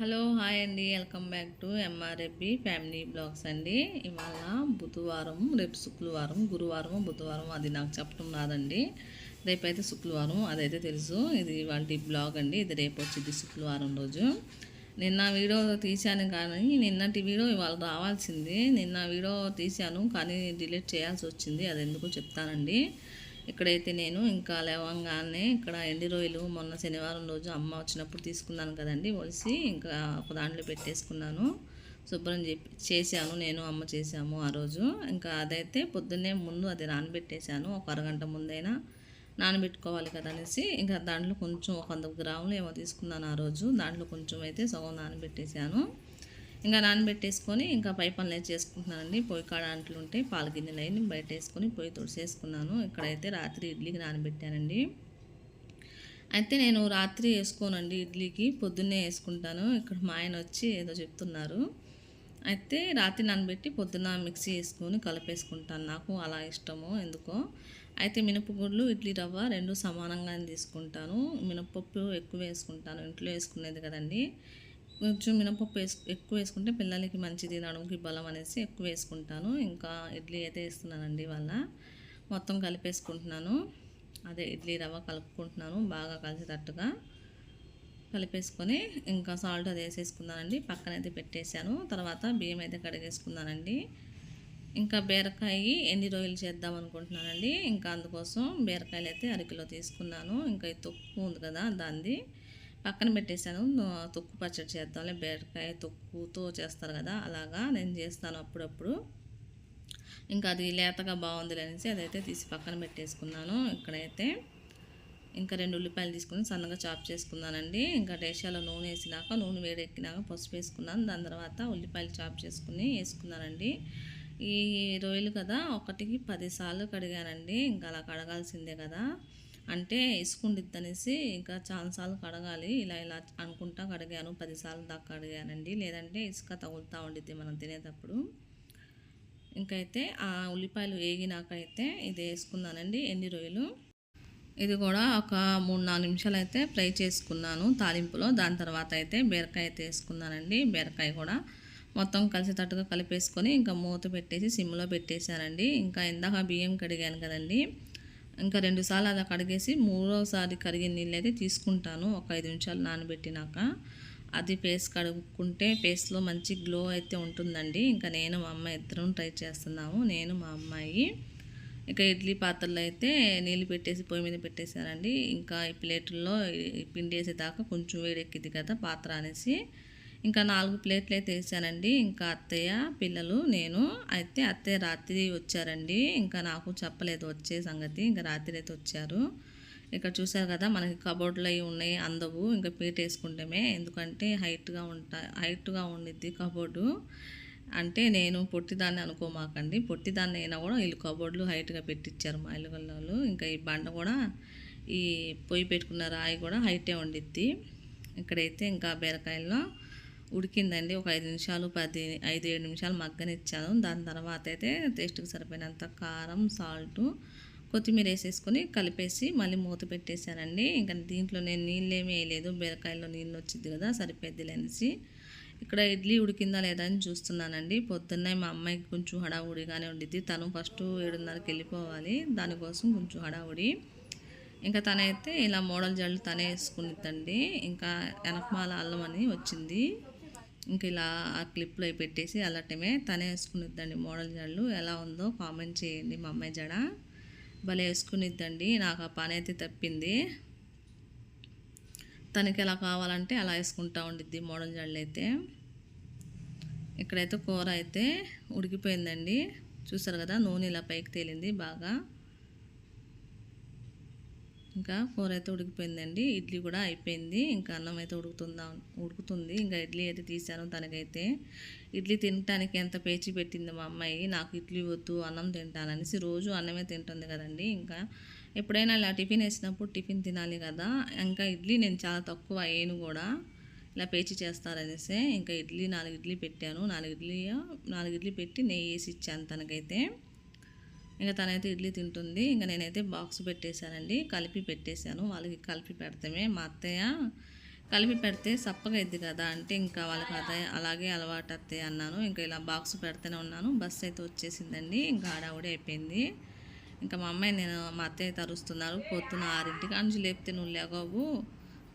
Hello hi అండి. Welcome back to MRFB family blogs అండి. ఇవాళ బుధవారం రేపు శుక్రవారం గురువారం బుధవారం అది నాకు చెప్పడం రాదండి. రేపైతే శుక్రవారం అదైతే తెలుసు. ఇది వాళ్ళ బ్లాగ్ అండి. ఇది రేపు వచ్చింది శుక్రవారం రోజు. నిన్న వీడియో తీశాను కానీ నిన్నటి వీడియో ఇవాళ రావాల్సింది. నిన్న వీడియో తీశాను కానీ డిలీట్ చేయాల్సి వచ్చింది. అది ఎందుకు చెప్తానండి. ఇక్కడైతే నేను ఇంకా లేవంగానే ఇక్కడ ఎండి రొయ్యలు మొన్న శనివారం రోజు అమ్మ వచ్చినప్పుడు తీసుకున్నాను కదండి ఒలిసి ఇంకా ఒక దాంట్లో పెట్టేసుకున్నాను. శుభ్రం చెప్పి చేశాను నేను అమ్మ చేశాము ఆ రోజు. ఇంకా అదైతే పొద్దున్నే ముందు అది నానబెట్టేశాను ఒక అరగంట ముందైనా నానబెట్టుకోవాలి కదా అనేసి. ఇంకా దాంట్లో కొంచెం ఒక వంద గ్రాములు ఏమో తీసుకున్నాను ఆ రోజు దాంట్లో కొంచెం అయితే సగం నానబెట్టేశాను. ఇంకా నానబెట్టేసుకొని ఇంకా పై పనులు చేసుకుంటున్నానండి పొయ్యి కాడ అంట్లు ఉంటే పాల గిన్నెలు అయ్యి బయట వేసుకొని పొయ్యి తుడిసేసుకున్నాను. ఇక్కడైతే రాత్రి ఇడ్లీకి నానబెట్టానండి. అయితే నేను రాత్రి వేసుకోనండి ఇడ్లీకి పొద్దున్నే వేసుకుంటాను. ఇక్కడ మా ఆయన వచ్చి ఏదో చెప్తున్నారు. అయితే రాత్రి నానబెట్టి పొద్దున్న మిక్సీ వేసుకొని కలిపేసుకుంటాను. నాకు అలా ఇష్టము ఎందుకో. అయితే మినపగుళ్ళు ఇడ్లీ రవ్వ రెండు సమానంగానే తీసుకుంటాను. మినపప్పు ఎక్కువ వేసుకుంటాను ఇంట్లో వేసుకునేది కదండి. కొంచెం మినపప్పు వేసు ఎక్కువ వేసుకుంటే పిల్లలకి మంచిది నడుముకి బలం అనేసి ఎక్కువ వేసుకుంటాను. ఇంకా ఇడ్లీ అయితే వేస్తున్నానండి వల్ల మొత్తం కలిపేసుకుంటున్నాను. అదే ఇడ్లీ రవ్వ కలుపుకుంటున్నాను బాగా కలిసేటట్టుగా కలిపేసుకొని ఇంకా సాల్ట్ అది వేసేసుకున్నానండి. పక్కన అయితే పెట్టేశాను. తర్వాత బియ్యం అయితే కడిగేసుకున్నానండి. ఇంకా బీరకాయ ఎన్ని రోజులు చేద్దాం అనుకుంటున్నానండి? ఇంకా అందుకోసం బీరకాయలు అయితే అరకిలో తీసుకున్నాను. ఇంకా తొక్కు ఉంది కదా దాన్ని పక్కన పెట్టేశాను. తొక్కు పచ్చడి చేద్దాంలే. బీరకాయ తొక్కుతో చేస్తారు కదా అలాగా నేను చేస్తాను అప్పుడప్పుడు. ఇంకా అది లేతగా బాగుంది అనేసి అదైతే తీసి పక్కన పెట్టేసుకున్నాను ఇక్కడైతే. ఇంకా రెండు ఉల్లిపాయలు తీసుకుని సన్నగా చాప్ చేసుకున్నానండి. ఇంకా డేషాలో నూనె వేసినాక నూనె వేడెక్కినాక పసుపు వేసుకున్నాను. దాని తర్వాత ఉల్లిపాయలు చాప్ చేసుకుని వేసుకున్నానండి. ఈ రొయ్యలు కదా ఒకటికి పదిసార్లు కడిగానండి. ఇంకా అలా కడగాల్సిందే కదా. అంటే ఇసుకుండిద్ది అనేసి ఇంకా చాలాసార్లు కడగాలి. ఇలా ఇలా అనుకుంటా కడిగాను. పదిసార్లు దాకా కడిగానండి. లేదంటే ఇసుక తగులుతూ ఉండిద్ది మనం తినేటప్పుడు. ఇంకైతే ఆ ఉల్లిపాయలు వేగినాకైతే ఇది వేసుకున్నానండి ఎన్ని రొయ్యలు ఇది కూడా ఒక మూడు నాలుగు నిమిషాలు అయితే ఫ్రై చేసుకున్నాను తాలింపులో. దాని తర్వాత అయితే బీరకాయ అయితే వేసుకున్నానండి. బీరకాయ కూడా మొత్తం కలిసేటట్టుగా కలిపేసుకొని ఇంకా మూత పెట్టేసి సిమ్లో పెట్టేశానండి. ఇంకా ఇందాక బియ్యం కడిగాను కదండి. ఇంకా రెండుసార్లు అది కడిగేసి మూడోసారి కరిగిన నీళ్ళు అయితే తీసుకుంటాను. ఒక ఐదు నిమిషాలు నానబెట్టినాక. అది పేస్ట్ కడుక్కుంటే పేస్ట్లో మంచి గ్లో అయితే ఉంటుందండి. ఇంకా నేను మా అమ్మాయి ఇద్దరం ట్రై చేస్తున్నాము. నేను మా అమ్మాయి. ఇంకా ఇడ్లీ పాత్రలో అయితే నీళ్ళు పెట్టేసి పొయ్యి మీద పెట్టేశారండి ఇంకా ఈ ప్లేట్లో పిండి వేసేదాకా కొంచెం వేడెక్కింది కదా పాత్ర అనేసి. ఇంకా నాలుగు ప్లేట్లు అయితే వేసానండి. ఇంకా అత్తయ్య పిల్లలు నేను. అయితే అత్తయ్య రాత్రి వచ్చారండి. ఇంకా నాకు చెప్పలేదు వచ్చే సంగతి. ఇంకా రాత్రి అయితే వచ్చారు. ఇక్కడ చూసారు కదా మనకి కబోర్డ్లు అవి ఉన్నాయి అందవు. ఇంకా పీట వేసుకుంటామే. ఎందుకంటే హైట్గా ఉంటా హైట్గా ఉండిద్ది కబోర్డు. అంటే నేను పొట్టిదాన్ని అనుకోమాకండి. పొట్టిదాన్ని అయినా కూడా వీళ్ళు కబోర్డులు హైట్గా పెట్టించారు మా ఇల్లు వాళ్ళు ఇంకా ఈ బండ కూడా ఈ పొయ్యి పెట్టుకున్న రాయి కూడా హైటే ఉండిద్ది. ఇక్కడైతే ఇంకా బీరకాయల్లో ఉడికిందండి. ఒక ఐదు నిమిషాలు పది ఐదు ఏడు నిమిషాలు మగ్గనిచ్చాను. దాని తర్వాత అయితే టేస్ట్కి సరిపోయినంత కారం సాల్ట్ కొత్తిమీర వేసేసుకొని కలిపేసి మళ్ళీ మూత పెట్టేశానండి. ఇంకా దీంట్లో నేను నీళ్ళు ఏమీ వేయలేదు. బీరకాయల్లో నీళ్ళు వచ్చింది కదా సరిపోద్ది లేనిసి ఇక్కడ ఇడ్లీ ఉడికిందా లేదా అని చూస్తున్నానండి. పొద్దున్నే మా అమ్మాయికి కొంచెం హడావుడిగానే ఉండిద్ది. తను ఫస్ట్ ఏడున్నరకి వెళ్ళిపోవాలి. దానికోసం కొంచెం హడావుడి. ఇంకా తనైతే ఇలా మోడల్ జల్లు తనే వేసుకునిద్దండి. ఇంకా వెనకమాల అల్లం అని వచ్చింది. ఇంక ఇలా ఆ క్లిప్లో పెట్టేసి అలాటమే తనే వేసుకునిద్దండి మోడల్ జడలు. ఎలా ఉందో కామెంట్ చేయండి మా అమ్మాయి జడ. భలే వేసుకునిద్దండి నాకు ఆ పని అయితే తప్పింది. తనకి ఎలా కావాలంటే అలా వేసుకుంటా ఉండిద్ది మోడల్ జడలు అయితే. ఇక్కడైతే కూర అయితే ఉడికిపోయిందండి. చూసారు కదా నూనె ఇలా పైకి తేలింది బాగా. ఇంకా కూర అయితే ఉడికిపోయిందండి. ఇడ్లీ కూడా అయిపోయింది. ఇంకా అన్నం అయితే ఉడుకుతుందా ఉడుకుతుంది. ఇంకా ఇడ్లీ అయితే తీశాను తనకైతే. ఇడ్లీ తినటానికి ఎంత పేచి పెట్టింది మా అమ్మాయి. నాకు ఇడ్లీ వద్దు అన్నం తింటాననేసి రోజు అన్నమే తింటుంది కదండి. ఇంకా ఎప్పుడైనా ఇలా టిఫిన్ వేసినప్పుడు టిఫిన్ తినాలి కదా. ఇంకా ఇడ్లీ నేను చాలా తక్కువ అయ్యాను కూడా. ఇలా పేచి చేస్తారనేసి ఇంకా ఇడ్లీ నాలుగు ఇడ్లీ పెట్టాను. నాలుగు ఇడ్లీ నాలుగు ఇడ్లీ పెట్టి నెయ్యి వేసి ఇచ్చాను తనకైతే. ఇంకా తనైతే ఇడ్లీ తింటుంది. ఇంకా నేనైతే బాక్స్ పెట్టేశానండి. కలిపి పెట్టేశాను. వాళ్ళకి కలిపి పెడతామే. మా అత్తయ్య కలిపి పెడితే సప్పగా అయింది కదా. అంటే ఇంకా వాళ్ళకి అదే అలాగే అలవాటు అత్తయ్య అన్నాను. ఇంకా ఇలా బాక్స్ పెడుతూనే ఉన్నాను. బస్సు అయితే వచ్చేసిందండి. ఇంకా హడావుడి అయిపోయింది. ఇంకా మా అమ్మాయి నేను మా అత్తయ్య తరుస్తున్నారు పొద్దున ఆరింటికి నుంచి లేపితే నువ్వు లేవవు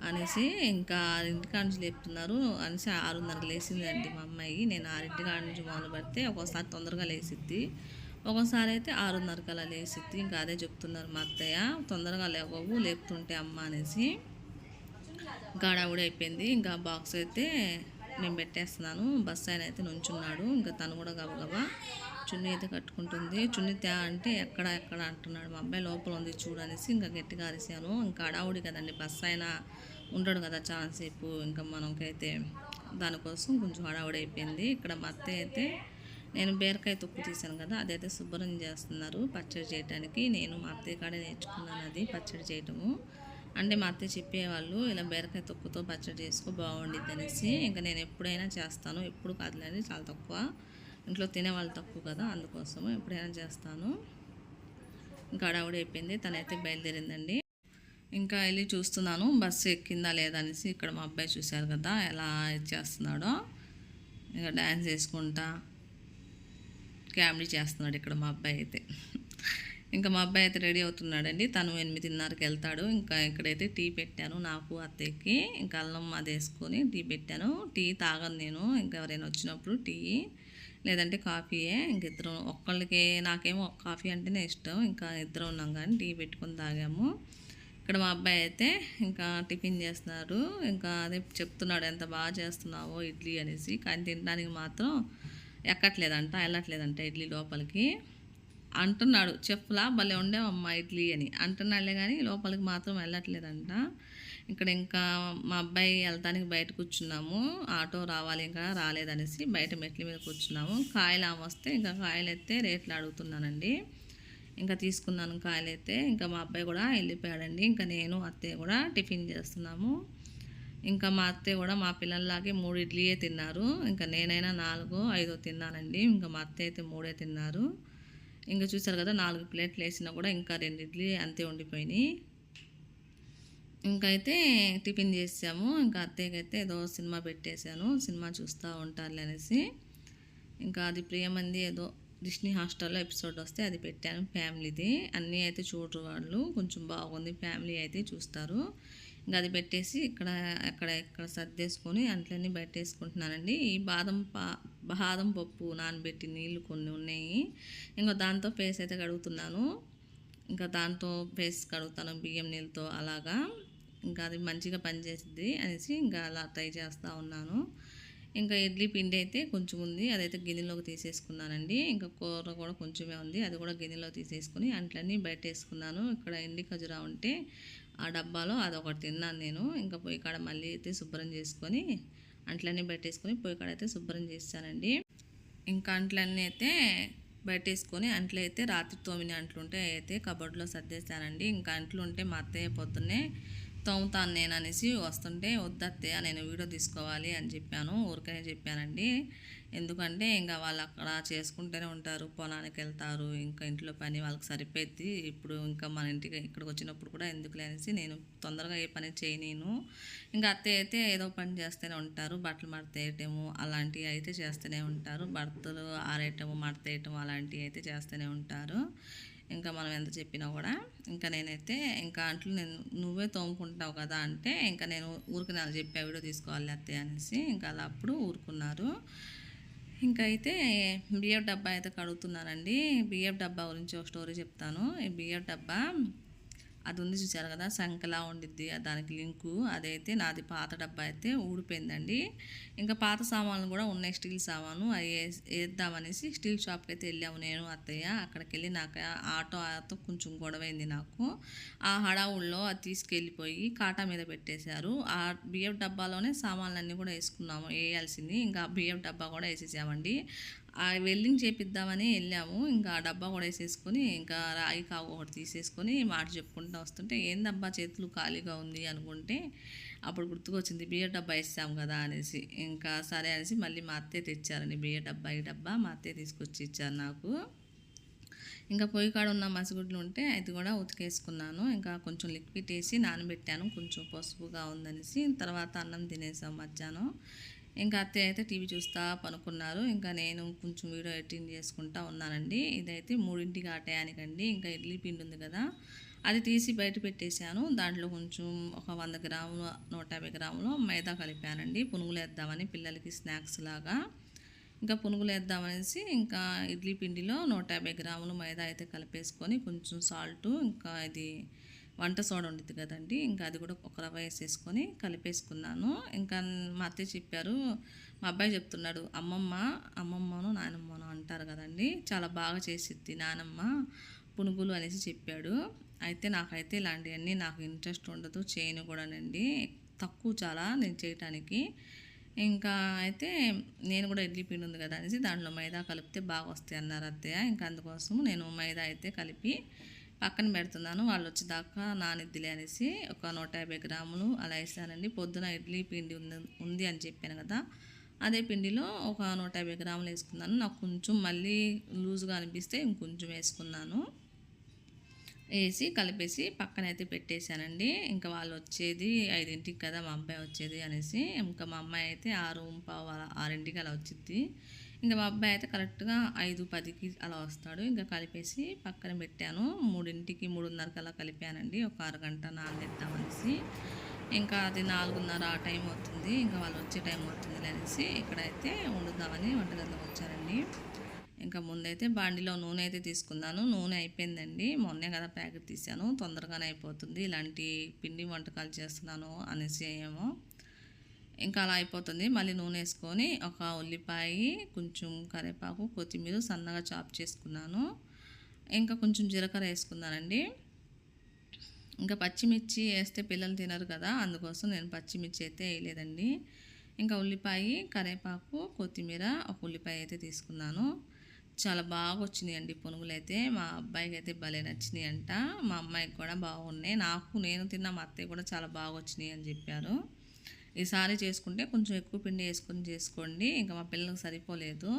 అనేసి ఇంకా ఆరింటికి నుంచి లేపుతున్నారు అనేసి ఆరున్నరకు లేచిందండి మా అమ్మాయి. నేను ఆరింటికి కాడ నుంచి మొదలు పెడితే ఒక్కోసారి తొందరగా లేసిద్ది. ఒకసారి అయితే ఆరున్నరకు అలా లేసిద్ది ఇంకా అదే చెప్తున్నారు మా అత్తయ్య తొందరగా లేవవు లేపుతుంటే అమ్మ అనేసి. గాడావుడి అయిపోయింది. ఇంకా బాక్స్ అయితే నేను పెట్టేస్తున్నాను. బస్ ఆయన అయితే నుంచున్నాడు. ఇంకా తను కూడా గబగబా చున్నీ అయితే కట్టుకుంటుంది. చున్నీ తే అంటే ఎక్కడ ఎక్కడ అంటున్నాడు మా అబ్బాయి లోపల ఉంది చూడనేసి ఇంకా గట్టిగా అరిశాను. ఇంకా అడావుడి కదండి బస్ అయినా ఉండడు కదా చాలాసేపు. ఇంకా మనకైతే దానికోసం కొంచెం అడావుడి అయిపోయింది. ఇక్కడ మా అత్తయ్య అయితే నేను బీరకాయ తొక్కు తీసాను కదా అదైతే శుభ్రం చేస్తున్నారు పచ్చడి చేయడానికి నేను మా అత్తయ్య కాడే నేర్చుకున్నాను అది పచ్చడి చేయటము. అంటే మా అత్తయ్య చెప్పేవాళ్ళు ఇలా బీరకాయ తొక్కుతో పచ్చడి చేసుకో బాగుండిద్ది అనేసి. ఇంకా నేను ఎప్పుడైనా చేస్తాను ఎప్పుడు కాదులేని చాలా తక్కువ. ఇంట్లో తినేవాళ్ళు తక్కువ కదా అందుకోసము ఎప్పుడైనా చేస్తాను. ఇంకా అడావుడి అయిపోయింది తనైతే బయలుదేరిందండి. ఇంకా వెళ్ళి చూస్తున్నాను బస్సు ఎక్కిందా లేదా అనేసి ఇక్కడ మా అబ్బాయి చూశారు కదా ఎలా చేస్తున్నాడో. ఇంకా డ్యాన్స్ చేసుకుంటా కామెడీ చేస్తున్నాడు ఇక్కడ మా అబ్బాయి అయితే. ఇంకా మా అబ్బాయి అయితే రెడీ అవుతున్నాడండి. తను ఎనిమిదిన్నరకి వెళ్తాడు. ఇంకా ఇక్కడైతే టీ పెట్టాను నాకు అత్తయ్యకి. ఇంకా అల్లం అది వేసుకొని టీ పెట్టాను. టీ తాగను నేను. ఇంకా ఎవరైనా వచ్చినప్పుడు టీ లేదంటే కాఫీయే. ఇంక ఇద్దరం ఒక్కళ్ళకి నాకేమో కాఫీ అంటేనే ఇష్టం. ఇంకా ఇద్దరం ఉన్నాం కానీ టీ పెట్టుకొని తాగాము. ఇక్కడ మా అబ్బాయి అయితే ఇంకా టిఫిన్ చేస్తున్నారు ఇంకా అదే చెప్తున్నాడు ఎంత బాగా చేస్తున్నావో ఇడ్లీ అనేసి. కానీ తినడానికి మాత్రం ఎక్కట్లేదంట వెళ్ళట్లేదంట ఇడ్లీ లోపలికి. అంటున్నాడు చెప్పులా భలే ఉండేవమ్మా ఇడ్లీ అని. అంటున్నాడులే కానీ లోపలికి మాత్రం వెళ్ళట్లేదంట. ఇక్కడ ఇంకా మా అబ్బాయి వెళ్తానికి బయట కూర్చున్నాము. ఆటో రావాలి ఇంకా రాలేదనేసి బయట మెట్ల మీద కూర్చున్నాము. కాయలు ఆమె వస్తే ఇంకా కాయలు అయితే రేట్లు అడుగుతున్నానండి. ఇంకా తీసుకున్నాను కాయలు అయితే. ఇంకా మా అబ్బాయి కూడా వెళ్ళిపోయాడండి. ఇంకా నేను అత్తయ్య కూడా టిఫిన్ చేస్తున్నాము. ఇంకా మా అత్తయ్య కూడా మా పిల్లల్లాగే మూడు ఇడ్లీయే తిన్నారు. ఇంకా నేనైనా నాలుగు ఐదో తిన్నానండి. ఇంకా మా అత్తయ్య అయితే మూడే తిన్నారు. ఇంకా చూసారు కదా నాలుగు ప్లేట్లు వేసినా కూడా ఇంకా రెండు ఇడ్లీ అంతే ఉండిపోయినాయి. ఇంకా అయితే టిఫిన్ చేసాము. ఇంకా అత్తయ్యకైతే ఏదో సినిమా పెట్టేశాను. సినిమా చూస్తూ ఉంటారులే అనేసి. ఇంకా అది ప్రియమంది ఏదో డిస్నీ హాస్టల్లో ఎపిసోడ్ వస్తే అది పెట్టాను ఫ్యామిలీది. అన్నీ అయితే చూడరు వాళ్ళు. కొంచెం బాగుంది ఫ్యామిలీ అయితే చూస్తారు. ఇంకా అది పెట్టేసి ఇక్కడ అక్కడ ఇక్కడ సర్దేసుకొని అంట్లన్నీ పెట్టేసుకుంటున్నానండి. ఈ బాదం పా బాదం పప్పు నానబెట్టి నీళ్ళు కొన్ని ఉన్నాయి. ఇంకా దాంతో ఫేస్ అయితే కడుగుతున్నాను. ఇంకా దాంతో ఫేస్ కడుగుతాను బియ్యం నీళ్ళతో అలాగా. ఇంకా అది మంచిగా పనిచేస్తుంది అనేసి ఇంకా అలా ట్రై చేస్తూ ఉన్నాను. ఇంకా ఇడ్లీ పిండి అయితే కొంచెం ఉంది. అదైతే గిన్నెలోకి తీసేసుకున్నానండి. ఇంకా కూర కూడా కొంచెమే ఉంది. అది కూడా గిన్నెలో తీసేసుకుని అంట్లన్నీ బయట వేసుకున్నాను ఇక్కడ ఎండి ఖజురా ఉంటే ఆ డబ్బాలో అదొకటి తిన్నాను నేను. ఇంకా పొయ్యి కాడ మళ్ళీ అయితే శుభ్రం చేసుకొని అంట్లన్నీ పెట్టేసుకొని పొయ్యి కాడ అయితే శుభ్రం చేస్తానండి. ఇంకా అంట్లన్నీ అయితే బయటేసుకొని అంట్లు అయితే రాత్రి తోమిన అంట్లు ఉంటే అయితే కబోర్డ్లో సర్దేస్తానండి. ఇంకా అంట్లు ఉంటే మా అత్తయ్య పొద్దున్నే తోముతాను నేను అనేసి వస్తుంటే వద్దత్తే నేను వీడియో తీసుకోవాలి అని చెప్పాను. ఊరికనే చెప్పానండి. ఎందుకంటే ఇంకా వాళ్ళు అక్కడ చేసుకుంటూనే ఉంటారు పొలానికి వెళ్తారు ఇంకా ఇంట్లో పని వాళ్ళకి సరిపోద్ది. ఇప్పుడు ఇంకా మన ఇంటికి ఇక్కడికి వచ్చినప్పుడు కూడా ఎందుకు అనేసి నేను తొందరగా ఏ పని చేయనీను ఇంకా అత్తయ్య అయితే ఏదో పని చేస్తూనే ఉంటారు బట్టలు మడతేయటము అలాంటివి అయితే చేస్తూనే ఉంటారు. బట్టలు ఆరేయటము మడతేయటం అలాంటివి అయితే చేస్తూనే ఉంటారు. ఇంకా మనం ఎంత చెప్పినా కూడా ఇంకా నేనైతే ఇంకా అంట్లు నేను నువ్వే తోముకుంటావు కదా అంటే ఇంకా నేను ఊరికి నాకు చెప్పా వీడియో తీసుకోవాలి అత్తయ్య అనేసి ఇంకా అలా అప్పుడు ఊరుకున్నారు. ఇంకా అయితే బిఎఫ్ డబ్బా అయితే కడుగుతున్నానండి బిఎఫ్ డబ్బా గురించి ఒక స్టోరీ చెప్తాను. ఈ బిఎఫ్ డబ్బా అది ఉంది చూసారు కదా? సంకలా ఉండిద్ది. దానికి లింకు. అదైతే నాది పాత డబ్బా అయితే ఊడిపోయిందండి. ఇంకా పాత సామాన్లు కూడా ఉన్నాయి స్టీల్ సామాను. అవి వేద్దామనేసి స్టీల్ షాప్కి అయితే వెళ్ళాము నేను అత్తయ్య. అక్కడికి వెళ్ళి నాకు ఆటో ఆటో కొంచెం గొడవైంది నాకు. ఆ హడావుల్లో అది తీసుకెళ్ళిపోయి కాటా మీద పెట్టేశారు. ఆ బియ్యం డబ్బాలోనే సామాన్లన్నీ కూడా వేసుకున్నాము వేయాల్సింది. ఇంకా బియ్యం డబ్బా కూడా వేసేసామండి. ఆ వెల్డింగ్ చేపిద్దామని వెళ్ళాము. ఇంకా డబ్బా కూడా వేసేసుకొని ఇంకా రాయి కావు ఒకటి తీసేసుకొని మాట చెప్పుకుంటూ వస్తుంటే ఏందబ్బా చేతులు ఖాళీగా ఉంది అనుకుంటే అప్పుడు గుర్తుకొచ్చింది బియ్య డబ్బా వేసాం కదా అనేసి. ఇంకా సరే అనేసి మళ్ళీ మా అత్తయ్య తెచ్చారండి బియ్య డబ్బా ఈ డబ్బా మా అత్తయ్య తీసుకొచ్చి ఇచ్చారు నాకు. ఇంకా పొయ్యి కాడ ఉన్న మసిగుడ్లు ఉంటే అది కూడా ఉతికేసుకున్నాను. ఇంకా కొంచెం లిక్విడ్ వేసి నానబెట్టాను కొంచెం పసుపుగా ఉందనేసి. తర్వాత అన్నం తినేసాం మధ్యాహ్నం. ఇంకా అత్తయ్య అయితే టీవీ చూస్తా పనుకున్నారు. ఇంకా నేను కొంచెం వీడియో ఎడిటింగ్ చేసుకుంటా ఉన్నానండి. ఇదైతే మూడింటికి ఆ టయానికండి ఇంకా ఇడ్లీ పిండి ఉంది కదా అది తీసి బయట పెట్టేశాను. దాంట్లో కొంచెం ఒక వంద గ్రాములు నూట యాభై గ్రాములు మైదా కలిపానండి. పునుగులు వేద్దామని పిల్లలకి స్నాక్స్ లాగా. ఇంకా పునుగులు వేద్దామనేసి ఇంకా ఇడ్లీ పిండిలో నూట యాభై గ్రాములు మైదా అయితే కలిపేసుకొని కొంచెం సాల్ట్ ఇంకా ఇది వంట సోడా ఉండిద్ది కదండి. ఇంకా అది కూడా ఒక రవ్వ వేసేసుకొని కలిపేసుకున్నాను. ఇంకా మా అత్తయ్య చెప్పారు మా అబ్బాయి చెప్తున్నాడు అమ్మమ్మ అమ్మమ్మను నానమ్మను అంటారు కదండి. చాలా బాగా చేసిద్ది నానమ్మ పునుగులు అనేసి చెప్పాడు. అయితే నాకైతే ఇలాంటివన్నీ నాకు ఇంట్రెస్ట్ ఉండదు చేయను కూడానండి. తక్కువ చాలా నేను చేయటానికి. ఇంకా అయితే నేను కూడా ఇడ్లీ పిండి ఉంది కదా అనేసి దాంట్లో మైదా కలిపితే బాగా వస్తాయి అన్నారు అత్తయ్య. ఇంకా అందుకోసం నేను మైదా అయితే కలిపి పక్కన పెడుతున్నాను. వాళ్ళు వచ్చేదాకా నానిద్దిలే అనేసి ఒక నూట యాభై గ్రాములు అలా వేసానండి. పొద్దున ఇడ్లీ పిండి ఉంది ఉంది అని చెప్పాను కదా. అదే పిండిలో ఒక నూట యాభై గ్రాములు వేసుకున్నాను. నాకు కొంచెం మళ్ళీ లూజ్గా అనిపిస్తే ఇంకొంచెం వేసుకున్నాను. వేసి కలిపేసి పక్కన అయితే పెట్టేశానండి. ఇంకా వాళ్ళు వచ్చేది ఐదింటికి కదా మా అబ్బాయి వచ్చేది అనేసి. ఇంకా మా అమ్మాయి అయితే ఆరు పావు ఆరింటికి అలా వచ్చింది ఇంకా మా అబ్బాయి అయితే కరెక్ట్గా ఐదు పదికి అలా వస్తాడు. ఇంకా కలిపేసి పక్కన పెట్టాను. మూడింటికి మూడున్నరకి అలా కలిపానండి. ఒక అరగంట నానబెట్టామనేసి ఇంకా అది నాలుగున్నర ఆ టైం అవుతుంది. ఇంకా వాళ్ళు వచ్చే టైం అవుతుంది అనేసి ఇక్కడైతే వండుదామని వంటగదిలోకి వచ్చారండి. ఇంకా ముందైతే బాండిలో నూనె అయితే తీసుకున్నాను. నూనె అయిపోయిందండి. మొన్నే కదా ప్యాకెట్ తీసాను తొందరగానే అయిపోతుంది. ఇలాంటి పిండి వంటకాలు చేస్తున్నాను అనేసి ఏమో ఇంకా అలా అయిపోతుంది. మళ్ళీ నూనె వేసుకొని ఒక ఉల్లిపాయ కొంచెం కరివేపాకు కొత్తిమీర సన్నగా చాప్ చేసుకున్నాను. ఇంకా కొంచెం జీలకర్ర వేసుకున్నానండి. ఇంకా పచ్చిమిర్చి వేస్తే పిల్లలు తినరు కదా అందుకోసం నేను పచ్చిమిర్చి అయితే వేయలేదండి. ఇంకా ఉల్లిపాయ కరివేపాకు కొత్తిమీర ఒక ఉల్లిపాయ అయితే తీసుకున్నాను. చాలా బాగా వచ్చినాయి అండి పునుగులు అయితే. మా అబ్బాయికి అయితే భలే నచ్చినాయి అంట మా అమ్మాయికి కూడా బాగున్నాయి. నాకు నేను తిన్న మా అత్తయ్య కూడా చాలా బాగా వచ్చినాయి అని చెప్పారు. ఈసారి చేసుకుంటే కొంచెం ఎక్కువ పిండి వేసుకొని చేసుకోండి. ఇంకా మా పిల్లలకు సరిపోలేదు.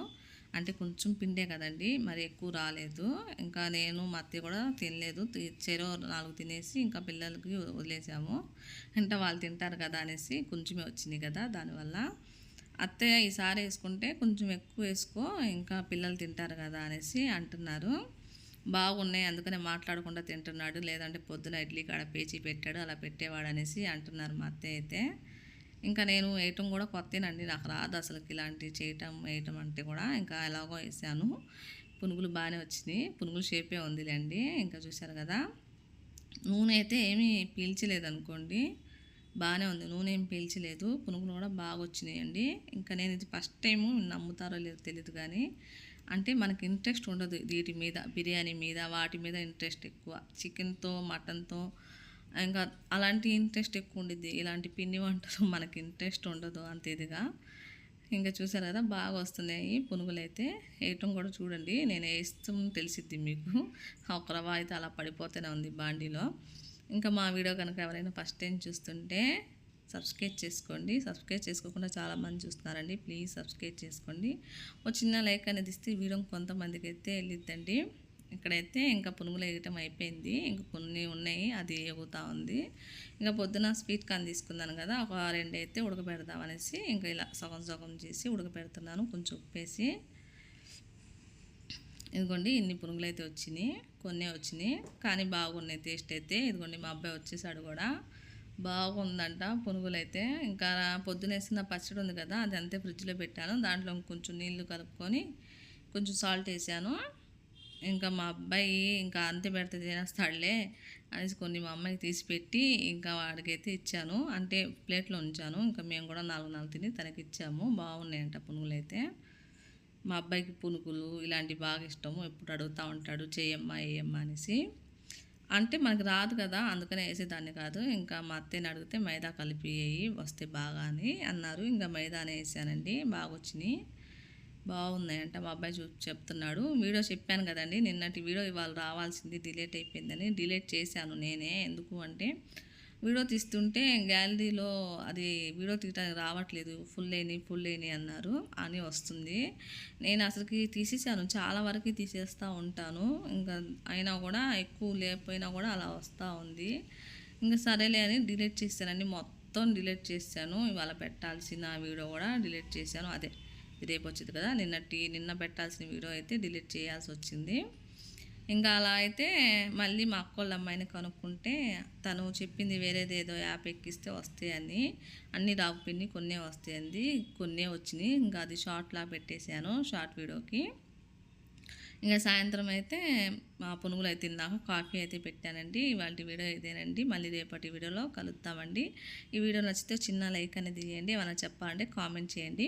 అంటే కొంచెం పిండే కదండి మరి ఎక్కువ రాలేదు. ఇంకా నేను మా అత్తయ్య కూడా తినలేదు. చెరో నాలుగు తినేసి ఇంకా పిల్లలకి వదిలేసాము. అంటే వాళ్ళు తింటారు కదా అనేసి కొంచెమే వచ్చింది కదా దానివల్ల. అత్తయ్య ఈసారి వేసుకుంటే కొంచెం ఎక్కువ వేసుకో ఇంకా పిల్లలు తింటారు కదా అనేసి అంటున్నారు. బాగున్నాయి అందుకనే మాట్లాడకుండా తింటున్నాడు. లేదంటే పొద్దున ఇడ్లీ కాడ పేచి పెట్టాడు అలా పెట్టేవాడు అనేసి అంటున్నారు మా అత్తయ్య అయితే. ఇంకా నేను వేయటం కూడా కొత్తేనండి. నాకు రాదు అసలుకి ఇలాంటివి చేయటం వేయటం అంటే కూడా. ఇంకా ఎలాగో వేసాను. పునుగులు బాగానే వచ్చినాయి. పునుగులు షేపే ఉందిలేండి. ఇంకా చూశారు కదా. నూనె అయితే ఏమీ పీల్చలేదు అనుకోండి బాగానే ఉంది. నూనె ఏం పీల్చలేదు. పునుగులు కూడా బాగా వచ్చినాయండి. ఇంకా నేను ఇది ఫస్ట్ టైం నమ్ముతారో లేదో తెలియదు కానీ అంటే మనకి ఇంట్రెస్ట్ ఉండదు వీటి మీద బిర్యానీ మీద వాటి మీద ఇంట్రెస్ట్ ఎక్కువ. చికెన్తో మటన్తో ఇంకా అలాంటి ఇంట్రెస్ట్ ఎక్కువ ఉండిద్ది. ఇలాంటి పిండి వంటలు మనకి ఇంట్రెస్ట్ ఉండదు అంత ఇదిగా. ఇంకా చూసారు కదా బాగా వస్తున్నాయి పునుగులు అయితే వేయటం కూడా చూడండి. నేను వేస్తాం తెలిసిద్ది మీకు. ఒక రవ్వ అయితే అలా పడిపోతూనే ఉంది బాండీలో. ఇంకా మా వీడియో కనుక ఎవరైనా ఫస్ట్ టైం చూస్తుంటే సబ్స్క్రైబ్ చేసుకోండి. సబ్స్క్రైబ్ చేసుకోకుండా చాలామంది చూస్తున్నారండి. ప్లీజ్ సబ్స్క్రైబ్ చేసుకోండి. ఒక చిన్న లైక్ అనేది ఇస్తే వీడియో కొంతమందికి అయితే వెళ్ళిద్దండి. ఇక్కడైతే ఇంకా పునుగులు వేయటం అయిపోయింది. ఇంకా కొన్ని ఉన్నాయి అది ఎగుతూ ఉంది. ఇంకా పొద్దున స్వీట్ కాన్ తీసుకున్నాను కదా ఒక రెండు అయితే ఉడకబెడదాం అనేసి ఇంకా ఇలా సగం సగం చేసి ఉడకబెడుతున్నాను కొంచెం ఉప్పేసి. ఇదిగోండి ఇన్ని పునుగులు అయితే వచ్చినాయి కొన్ని వచ్చినాయి కానీ బాగున్నాయి టేస్ట్ అయితే. ఇదిగోండి మా అబ్బాయి వచ్చేసాడు కూడా. బాగుందంట పునుగులు అయితే. ఇంకా పొద్దునేసిన పచ్చడి ఉంది కదా అది అంతే ఫ్రిడ్జ్లో పెట్టాను. దాంట్లో కొంచెం నీళ్ళు కలుపుకొని కొంచెం సాల్ట్ వేసాను. ఇంకా మా అబ్బాయి ఇంకా అంతే పెడితే తినేస్తాడులే అనేసి కొన్ని మా అమ్మాయికి తీసి పెట్టి ఇంకా వాడికైతే ఇచ్చాను. అంటే ప్లేట్లో ఉంచాను. ఇంకా మేము కూడా నాలుగు నాలుగు తిని తనకి ఇచ్చాము. బాగున్నాయంట పునుగులు అయితే మా అబ్బాయికి పునుగులు ఇలాంటివి బాగా ఇష్టము. ఎప్పుడు అడుగుతూ ఉంటాడు చేయమ్మా వేయమ్మా అనేసి. అంటే మనకు రాదు కదా అందుకనే వేసేదాన్ని కాదు. ఇంకా మా అత్తయ్యని అడిగితే మైదా కలిపి వస్తే బాగా అని అన్నారు. ఇంకా మైదానే వేసానండి బాగా వచ్చినాయి బాగున్నాయంట మా అబ్బాయి చూ చెప్తున్నాడు. వీడియో చెప్పాను కదండి నిన్నటి వీడియో ఇవాళ రావాల్సింది డిలేట్ అయిపోయిందని. డిలేట్ చేశాను నేనే. ఎందుకు అంటే వీడియో తీస్తుంటే గ్యాలరీలో అది వీడియో తీయడానికి రావట్లేదు. ఫుల్ అయినాయి ఫుల్ అయినాయి అన్నారు. అని వస్తుంది. నేను అసలుకి తీసేసాను చాలా వరకు తీసేస్తూ ఉంటాను. ఇంకా అయినా కూడా ఎక్కువ లేకపోయినా కూడా అలా వస్తూ ఉంది. ఇంకా సరేలే అని డిలీట్ చేశానండి మొత్తం డిలీట్ చేశాను. ఇవాళ పెట్టాల్సిన వీడియో కూడా డిలీట్ చేశాను. అదే. రేపు వచ్చింది కదా నిన్నటి నిన్న పెట్టాల్సిన వీడియో అయితే డిలీట్ చేయాల్సి వచ్చింది. ఇంకా అలా అయితే మళ్ళీ మా అక్కోళ్ళ అమ్మాయిని కనుక్కుంటే తను చెప్పింది వేరేది ఏదో యాప్ ఎక్కిస్తే వస్తాయని అన్ని రావు పిన్ని కొన్నే వస్తాయండి కొన్నే వచ్చినాయి. ఇంకా అది షార్ట్లా పెట్టేశాను షార్ట్ వీడియోకి. ఇంకా సాయంత్రం అయితే మా పునుగులు అయితే తిన్నాక కాఫీ అయితే పెట్టానండి. ఇవాళ వీడియో ఇదేనండి. మళ్ళీ రేపటి వీడియోలో కలుద్దామండి. ఈ వీడియో నచ్చితే చిన్న లైక్ అనేది చేయండి ఏమైనా చెప్పాలంటే కామెంట్ చేయండి.